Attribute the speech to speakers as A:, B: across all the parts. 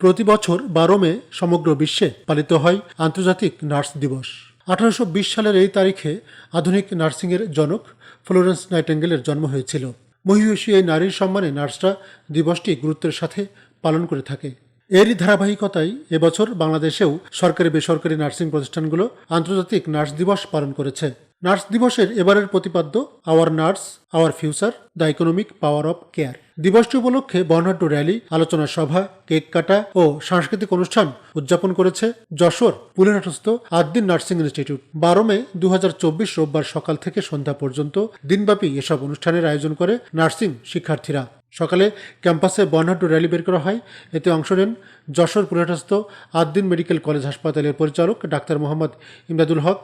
A: প্রতি বছর বারো মে সমগ্র বিশ্বে পালিত হয় আন্তর্জাতিক নার্স দিবস। আঠারোশো বিশ সালের এই তারিখে আধুনিক নার্সিংয়ের জনক ফ্লোরেন্স নাইটেঙ্গেলের জন্ম হয়েছিল। মহিষী এই নারীর সম্মানে নার্সরা দিবসটি গুরুত্বের সাথে পালন করে থাকে। এরই ধারাবাহিকতায় এবছর বাংলাদেশেও সরকারি বেসরকারি নার্সিং প্রতিষ্ঠানগুলো আন্তর্জাতিক নার্স দিবস পালন করেছে। নার্স দিবসের এবারের প্রতিপাদ্য our nurse our future the economic power of care দিবসটি উপলক্ষে বর্ণাঢ্য র্যালি, আলোচনা সভা, কেক কাটা ও সাংস্কৃতিক অনুষ্ঠান উদযাপন করেছে যশোর পুলেনাটস্থ আদ্দিন নার্সিং ইনস্টিটিউট। বারো মে দু হাজার চব্বিশ রোববার সকাল থেকে সন্ধ্যা পর্যন্ত দিনব্যাপী এসব অনুষ্ঠানের আয়োজন করে নার্সিং শিক্ষার্থীরা। সকালে ক্যাম্পাসে বর্ণাঢ্য র্যালি বের করা হয়। এতে অংশ নেন যশোর পুরহাটস্থ আদ্দিন মেডিকেল কলেজ হাসপাতালের পরিচালক ডাক্তার মোহাম্মদ ইমদাদুল হক,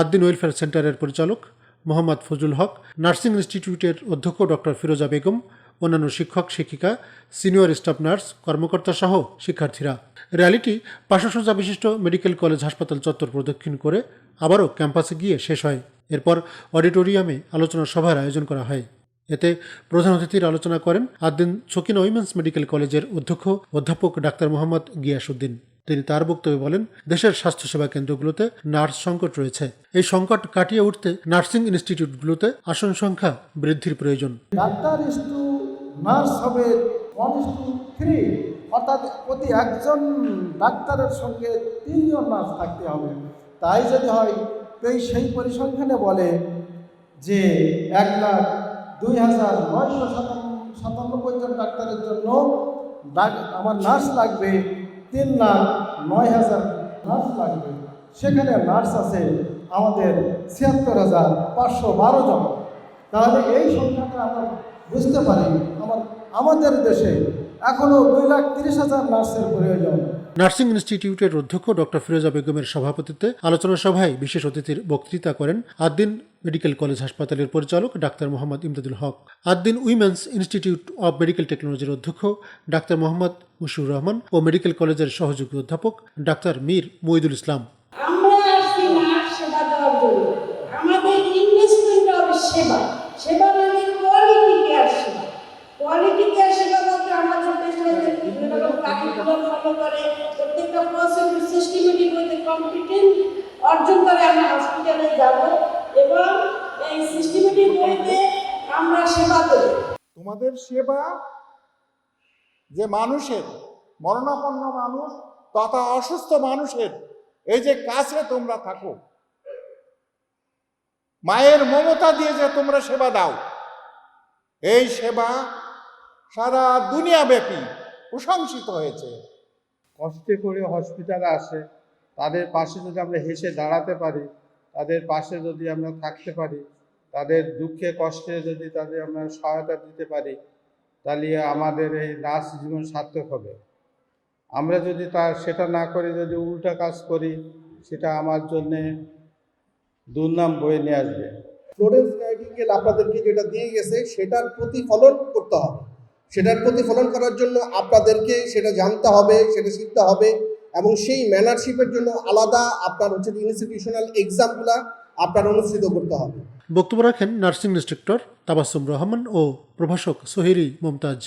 A: আদ্দিন ওয়েলফেয়ার সেন্টারের পরিচালক মোহাম্মদ ফজলুল হক, নার্সিং ইনস্টিটিউটের অধ্যক্ষ ডক্টর ফিরোজা বেগম, অন্যান্য শিক্ষক, শিক্ষিকা, সিনিয়র স্টাফ নার্স, কর্মকর্তা সহ শিক্ষার্থীরা। র্যালিটি পাশাসজা বিশিষ্ট মেডিকেল কলেজ হাসপাতাল চত্বর প্রদক্ষিণ করে আবারও ক্যাম্পাসে গিয়ে শেষ হয়। এরপর অডিটোরিয়ামে আলোচনা সভার আয়োজন করা হয়। এতে প্রধান অতিথির আলোচনা করেন আদ্দিন সকিনা উইমেন্স মেডিকেল কলেজের অধ্যক্ষ অধ্যাপক ডাক্তার মোহাম্মদ গিয়াসুদ্দিন তিনি তার বক্তব্যে বলেন, দেশের স্বাস্থ্যসেবা কেন্দ্রগুলোতে নার্স সংকট রয়েছে। এই সংকট কাটিয়ে উঠতে নার্সিং ইনস্টিটিউটগুলোতে আসন সংখ্যা বৃদ্ধির প্রয়োজন।
B: ডাক্তার নার্স হবে অর্থাৎ প্রতি একজন ডাক্তারের সঙ্গে তিনজন নার্স থাকতে হবে। তাই যদি হয় সেই পরিসংখ্যানে বলে যে এক লাখ দুই হাজার নয়শো সাতানব্বই জন ডাক্তারের জন্য আমার নার্স লাগবে তিন লাখ নয় হাজার নার্স লাগবে। সেখানে নার্স আছে আমাদের ছিয়াত্তর হাজার পাঁচশো বারো জন। তাহলে এই সংখ্যাটা আমরা বুঝতে পারি। আমার আমাদের দেশে এখনও দুই লাখ তিরিশ হাজার নার্সের প্রয়োজন।
A: নার্সিং ইনস্টিটিউটের অধ্যক্ষ ডক্টর ফিরোজা বেগমের সভাপতিত্বে আলোচনা সভায় বিশেষ অতিথির বক্তৃতা করেন আদ্দিন মেডিকেল কলেজ হাসপাতালের পরিচালক doctor Mohammad Imdadul Haque. Ad-din women's institute of medical টেকনোলজির অধ্যক্ষ ডাক্তার মোহাম্মদ মুশিউর রহমান ও মেডিকেল কলেজের সহযোগী অধ্যাপক ডাক্তার মীর মহিদুল ইসলাম।
C: সিস্টেমেটিক অর্জন করে আমরা হসপিটালে যাব এবং এই সিস্টেমেটিক হইতে আমরা সেবা দেবো
D: তোমাদের সেবা যে মানুষের মরণাপন্ন মানুষ তথা অসুস্থ মানুষের এই যে কাছে তোমরা থাকো মায়ের মমতা দিয়ে যে তোমরা সেবা দাও এই সেবা সারা দুনিয়াব্যাপী প্রশংসিত হয়েছে।
E: কষ্টে করে হসপিটালে আসে। তাদের পাশে যদি আমরা হেসে দাঁড়াতে পারি, তাদের পাশে যদি আমরা থাকতে পারি, তাদের দুঃখে কষ্টে যদি তাদের আমরা সহায়তা দিতে পারি, তাহলে আমাদের এই নার্স জীবন সার্থক হবে। আমরা যদি তার সেটা না করে যদি উল্টা কাজ করি, সেটা আমার জন্যে দুর্নাম বয়ে নিয়ে আসবে।
F: ফ্লোরেন্স নাইটিঙ্গেল আপনাদেরকে যেটা দিয়ে গেছে, সেটার প্রতিফলন করতে হবে। সেটার প্রতিফলন করার জন্য আপনাদেরকে সেটা জানতে হবে, সেটা শিখতে হবে। এবং সেই ম্যানারশিপের জন্য আলাদা আপনার হচ্ছে ইনস্টিটিউশনাল এক্সামগুলা আপনার অনুষ্ঠিত করতে হবে।
A: বক্তব্য রাখেন নার্সিং ইনস্ট্রাক্টর তাবাসুম রহমান ও প্রভাষক সোহেরি মমতাজ।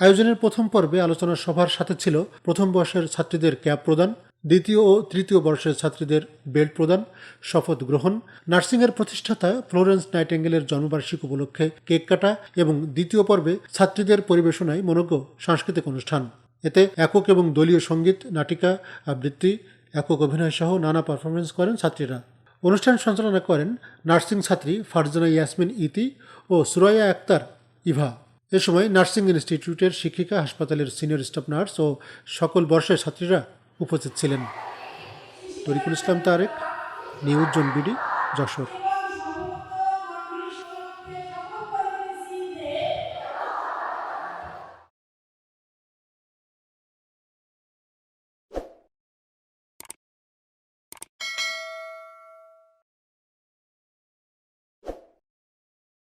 A: আয়োজনের প্রথম পর্বে আলোচনা সভার সাথে ছিল প্রথম বর্ষের ছাত্রীদের ক্যাপ প্রদান, দ্বিতীয় ও তৃতীয় বর্ষের ছাত্রীদের বেল্ট প্রদান, শপথ গ্রহণ, নার্সিংয়ের প্রতিষ্ঠাতা ফ্লোরেন্স নাইটেঙ্গেলের জন্মবার্ষিক উপলক্ষে কেক কাটা এবং দ্বিতীয় পর্বে ছাত্রীদের পরিবেশনায় মনোজ্ঞ সাংস্কৃতিক অনুষ্ঠান। এতে একক এবং দলীয় সংগীত, নাটিকা, আবৃত্তি, একক অভিনয় সহ নানা পারফরমেন্স করেন ছাত্রীরা। অনুষ্ঠান সঞ্চালনা করেন নার্সিং ছাত্রী ফারজানা ইয়াসমিন ইতি ও সুরাইয়া আক্তার ইভা। এ সময় নার্সিং ইনস্টিটিউটের শিক্ষিকা, হাসপাতালের সিনিয়র স্টাফ নার্স ও সকল বর্ষের ছাত্রীরা উপস্থিত ছিলেন। Tariqul Islam Tarek, news BD, Jessore.